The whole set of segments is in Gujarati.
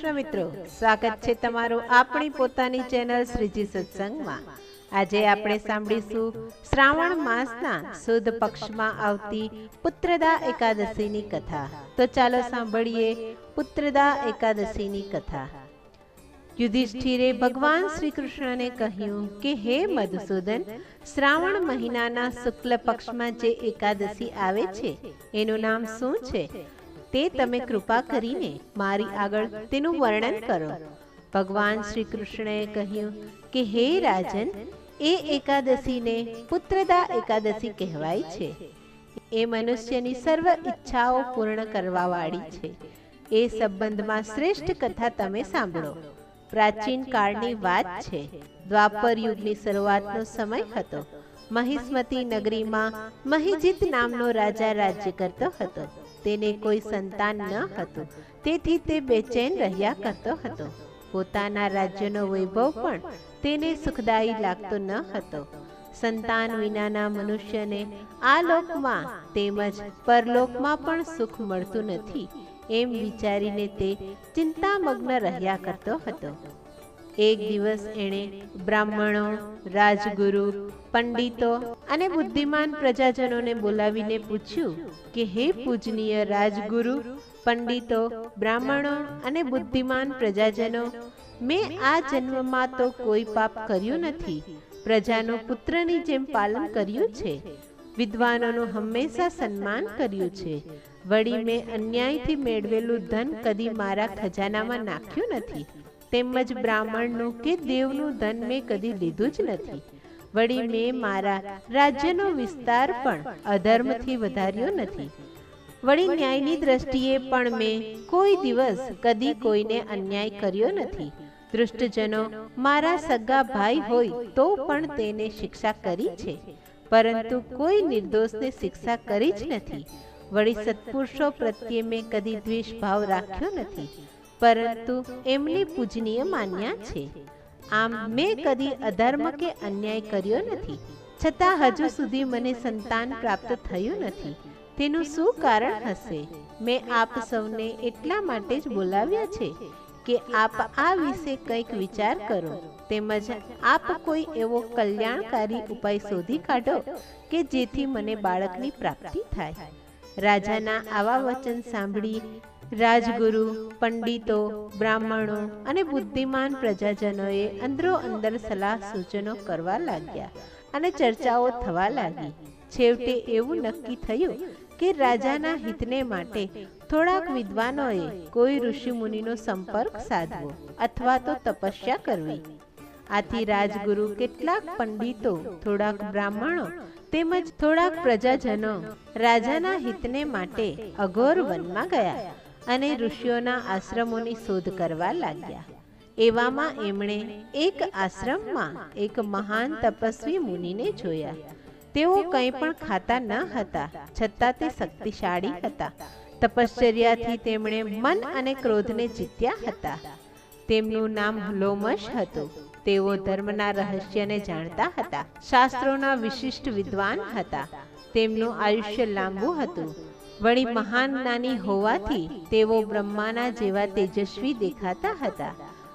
કૃષ્ણ મિત્રો, સ્વાગત છે તમારું આપણી પોતાની ચેનલ શ્રીજી સત્સંગમાં. આજે આપણે સાંભળીશું શ્રાવણ માસના સુદ પક્ષમાં આવતી પુત્રદા એકાદશીની કથા. તો ચાલો સાંભળીએ પુત્રદા એકાદશીની કથા. યુધિષ્ઠિરે ભગવાન શ્રી કૃષ્ણને કહ્યું કે, હે મધુસૂદન, શ્રાવણ મહિનાના શુક્લ પક્ષમાં જે એકાદશી આવે છે, એનું નામ શું છે? તે તમે કૃપા કરીને મારી આગળ તેનું વર્ણન કરો. ભગવાન શ્રી કૃષ્ણએ કહ્યું કે, હે રાજન, એ એકાદશીને પુત્રદા એકાદશી કહેવાય છે. એ મનુષ્યની સર્વ ઈચ્છાઓ પૂર્ણ કરવાવાળી છે. એ સંબંધમાં શ્રેષ્ઠ કથા તમે સાંભળો. પ્રાચીન કાળની વાત છે. દ્વાપર યુગની શરૂઆતનો સમય હતો. મહિસ્મતી નગરીમાં મહિજીત નામનો રાજા રાજ્ય કરતો હતો. તેને કોઈ સંતાન ન હતું. તેથી તે બેચેન રહ્યા કરતો હતો. પોતાના રાજ્યનો વૈભવ પણ તેને સુખદાયી લાગતો ન હતો. સંતાન વિનાના મનુષ્યને આ લોકમાં તેમજ પરલોકમાં પણ સુખ મળતું નથી એમ વિચારીને તે ચિંતામગ્ન રહ્યા કરતો હતો. એક દિવસ એણે બ્રાહ્મણો, રાજગુરુ, પંડિતો અને બુદ્ધિમાન પ્રજાજનોને બોલાવીને પૂછ્યું કે, હે પૂજનીય રાજગુરુ, પંડિતો, બ્રાહ્મણો અને બુદ્ધિમાન પ્રજાજનો, મેં આ જન્મમાં તો કોઈ પાપ કર્યું નથી. પ્રજાનું પુત્રની જેમ પાલન કર્યું છે. વિદ્વાનોનું હંમેશા સન્માન કર્યું છે. વળી મેં અન્યાયથી મેળવેલું ધન કદી મારા ખજાનામાં નાખ્યું નથી. તેમજ બ્રાહ્મણનું કે દેવનું ધન મેં કદી લીધું જ નથી. વળી મેં મારા રાજ્યનો વિસ્તાર પણ અધર્મથી વધાર્યો નથી. વળી ન્યાયની દ્રષ્ટિએ પણ મેં કોઈ દિવસ કદી કોઈને અન્યાય કર્યો નથી. દુષ્ટજનો મારા સગા ભાઈ હોય તો પણ તેને શિક્ષા કરી છે. પરંતુ કોઈ નિર્દોષને શિક્ષા કરી જ નથી. વળી સત્પુરુષો પ્રત્યે મેં કદી દ્વેષ ભાવ રાખ્યો નથી. પરંતુ એમની પૂજનીય માન્યા છે. આમ મેં કદી અધર્મ કે અન્યાય કર્યો નથી. છતાં હજુ સુધી મને સંતાન પ્રાપ્ત થયું નથી. તેનું શું કારણ હશે? મેં આપ સૌને એટલા માટે જ બોલાવ્યા છે કે આપ આ વિશે કંઈક વિચાર કરો. તેમજ આપ કોઈ એવો કલ્યાણકારી ઉપાય શોધી કાઢો કે જેથી મને બાળકની પ્રાપ્તિ થાય. રાજાના આવા વચન સાંભળી રાજગુરુ, પંડિતો, બ્રાહ્મણો અને બુદ્ધિમાન પ્રજાજનોએ અંદરો અંદર સલાહ સૂચનો કરવા લાગ્યા અને ચર્ચાઓ થવા લાગી. છેવટે એવું નક્કી થયું કે રાજાના હિતને માટે થોડાક વિદ્વાનોએ કોઈ ઋષિ મુનિનો સંપર્ક સાધવો અથવા તો તપસ્યા કરવી. આથી રાજગુરુ કેટલાક પંડિતો, થોડાક બ્રાહ્મણો તેમજ થોડાક પ્રજાજનો રાજાના હિતને માટે અઘોર વનમાં ગયા અને ઋષિઓના આશ્રમોની શોધ કરવા લાગ્યા. એવામાં એમણે એક આશ્રમમાં એક મહાન તપસ્વી મુનિને જોયા. તેઓ કંઈ પણ ખાતા ન હતા, છતાં તે શક્તિશાળી હતા. તપશ્ચર્યાથી તેમણે મન અને ક્રોધને જીત્યા હતા. તેમનું નામ લોમશ હતું. તેઓ ધર્મના રહસ્યને જાણતા હતા. શાસ્ત્રોના વિશિષ્ટ વિદ્વાન હતા. તેમનું આયુષ્ય લાંબુ હતું. વળી મહાન જ્ઞાની હોવાથી તેઓ બ્રહ્માના જેવા તેજસ્વી દેખાતા હતા.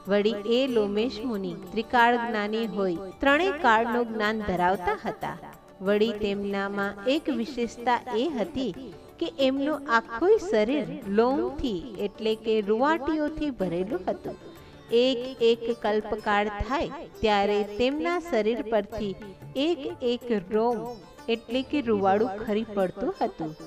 વળી એ લોમેશ મુનિ ત્રિકાળ જ્ઞાની હોય, ત્રણેય કાળનું જ્ઞાન ધરાવતા હતા. વળી તેમનામાં એક વિશેષતા એ હતી કે એમનું આખું શરીર લોમથી એટલે કે રૂવાટીઓથી ભરેલું હતું. એક એક કલ્પકાળ થાય ત્યારે તેમના શરીર પરથી એક એક રોમ એટલે કે રૂવાડું ખરી પડતું હતું.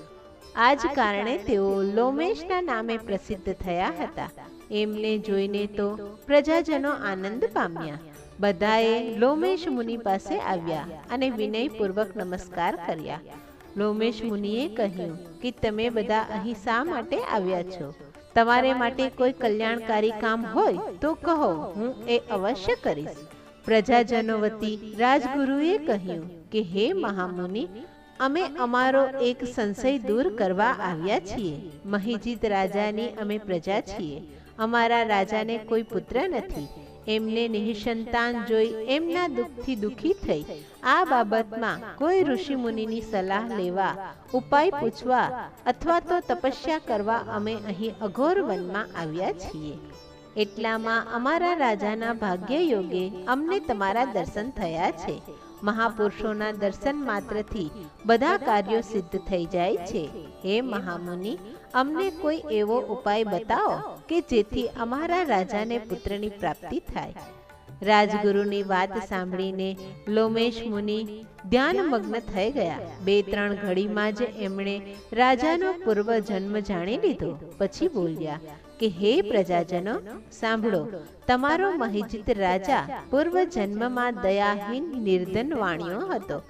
આ જ કારણે તેઓ લોમેશના નામે પ્રસિદ્ધ થયા હતા. એમને જોઈને તો પ્રજાજનો આનંદ પામ્યા. બધાએ લોમેશ મુનિ પાસે આવ્યા અને વિનયપૂર્વક નમસ્કાર કર્યા. લોમેશ મુનિએ કહ્યું કે તમે બધા અહીં શા માટે આવ્યા છો? તમારે માટે કોઈ કલ્યાણકારી કામ હોય તો કહો. હું એ અવશ્ય કરીશ. પ્રજાજનો વતી રાજગુરુએ કહ્યું કે હે મહામુનિ અમે અમારો એક સંશય દૂર કરવા આવ્યા છીએ. મહિજીત રાજાની અમે પ્રજા છીએ. અમારા રાજાને કોઈ પુત્ર નથી. એમને નિઃસંતાન જોઈ એમના દુઃખથી દુઃખી થઈ. આ બાબતમાં કોઈ ઋષિ મુનિની સલાહ લેવા ઉપાય પૂછવા અથવા તો તપસ્યા કરવા અમે અહીં અઘોર વનમાં આવ્યા છીએ. એટલામાં અમારા રાજાના ભાગ્ય યોગે અમને તમારા દર્શન થયા છે. મહાપુરુષોના દર્શન માત્રથી બધા કાર્યો સિદ્ધ થઈ જાય છે. હે મહામુનિ, અમને કોઈ એવો ઉપાય બતાવો કે જેથી અમારા રાજાને પુત્રની પ્રાપ્તિ થાય. રાજગુરુની વાત સાંભળીને લોમેશ મુનિ ધ્યાનમગ્ન થઈ ગયા. બે, ત્રણ ઘડીમાં જ એમણે રાજાનો પૂર્વ જન્મ જાણી લીધો. પછી બોલ્યા કે, હે પ્રજાજનો, સાંભળો, તમારો મહિજિત રાજા પૂર્વ જન્મમાં દયાહીન નિર્ધન વાણીઓ હતો.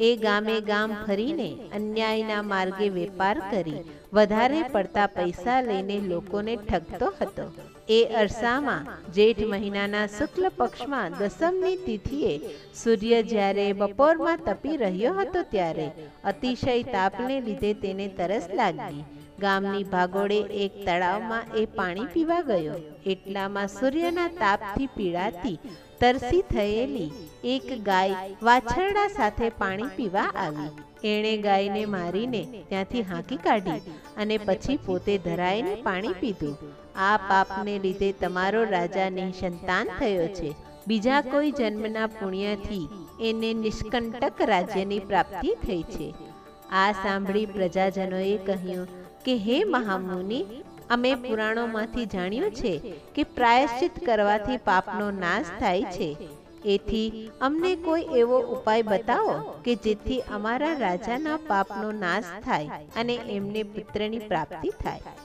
એ ગામે ગામ ફરીને અન્યાયના માર્ગે વેપાર કરી વધારે પડતા પૈસા લઈને લોકોને ઠગતો હતો. એ અરસામાં, જેઠ મહિનાના શુક્લ પક્ષમાં દસમની તિથિએ સૂર્ય જ્યારે બપોરમાં તપી રહ્યો હતો ત્યારે અતિશય તાપને લીધે તેને તરસ લાગી. ગામની ભાગોળે એક તળાવમાં એ પાણી પીવા ગયો. એટલામાં સૂર્યના તાપથી પીડાતી, તરસી થયેલી એક ગાય વાછરડા સાથે પાણી પીવા આવી. એણે ગાયને મારીને ત્યાંથી હાંકી કાઢી અને પછી પોતે ધરાઈને પાણી પીધું. આ પાપને લીધે તમારો રાજા સંતાન થયો છે. બીજા કોઈ જન્મના પુણ્યથી એને નિષ્કંટક રાજ્યની પ્રાપ્તિ થઈ છે. આ સાંભળી પ્રજાજનોએ કહ્યું કે, હે મહામુનિ, અમે પુરાણોમાંથી જાણ્યું છે કે પ્રાયશ્ચિત કરવાથી પાપનો નાશ થાય છે. એથી અમને કોઈ એવો ઉપાય બતાવો કે જેથી અમારા રાજાના પાપનો નાશ થાય અને એમને પુત્રની પ્રાપ્તિ થાય?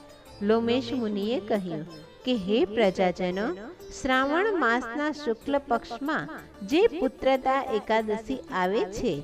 લોમેશ મુનિએ કહ્યું કે, હે પ્રજાજનો, શ્રાવણ માસના શુક્લ પક્ષમાં જે પુત્રતા એકાદશી આવે છે,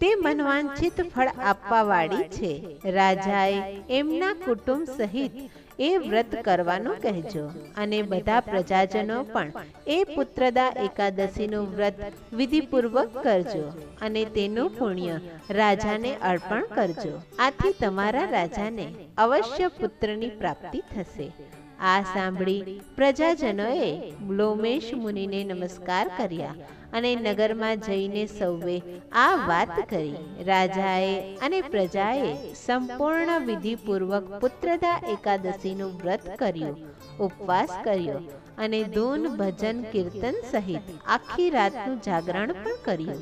તે મનવાંછિત ફળ આપવા વાળી છે. રાજાએ એમના કુટુંબ સહિત એ વ્રત કરવાનું કહેજો. અને બધા પ્રજાજનો પણ એ પુત્રદા એકાદશીનું વ્રત વિધિપૂર્વક કરજો અને તેનું પુણ્ય રાજાને અર્પણ કરજો. આથી તમારા રાજાને અવશ્ય પુત્રની પ્રાપ્તિ થશે. આ સાંભળી પ્રજાજનોએ લોમેશ મુનિને નમસ્કાર કર્યા. અને નગરમાં જઈને સૌએ આ વાત કરી. રાજાએ અને પ્રજાએ સંપૂર્ણ વિધિપૂર્વક પુત્રદા એકાદશીનું વ્રત કર્યું ઉપવાસ કર્યો અને ધૂન ભજન કીર્તન સહિત આખી રાતનું જાગરણ પણ કર્યું.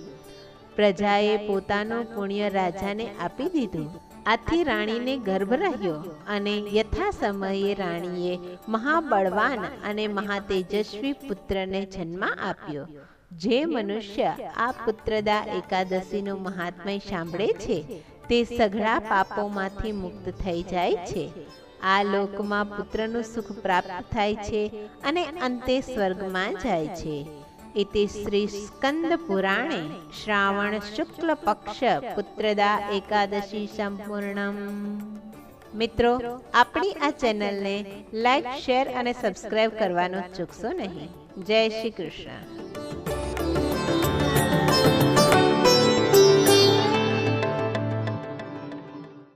પ્રજાએ પોતાનું પુણ્ય રાજાને આપી દીધું. આથી રાણીને ગર્ભ રહ્યો અને યથા સમયે રાણીએ મહાબળવાન અને મહાતેજસ્વી પુત્રને જન્મ આપ્યો. જે મનુષ્ય આ પુત્રદા એકાદશીનું મહાત્મય સાંભળે છે, તે સઘળા પાપોમાંથી મુક્ત થઈ જાય છે. આ લોકમાં પુત્રનું સુખ પ્રાપ્ત થાય છે અને અંતે સ્વર્ગમાં જાય છે. ઇતિ શ્રી સ્કંદ પુરાણે શ્રાવણ શુક્લ પક્ષ પુત્રદા એકાદશી સંપૂર્ણમ. મિત્રો, આપણી આ ચેનલને લાઈક, શેર અને સબસ્ક્રાઈબ કરવાનું ચૂકશો નહીં. જય શ્રી કૃષ્ણ.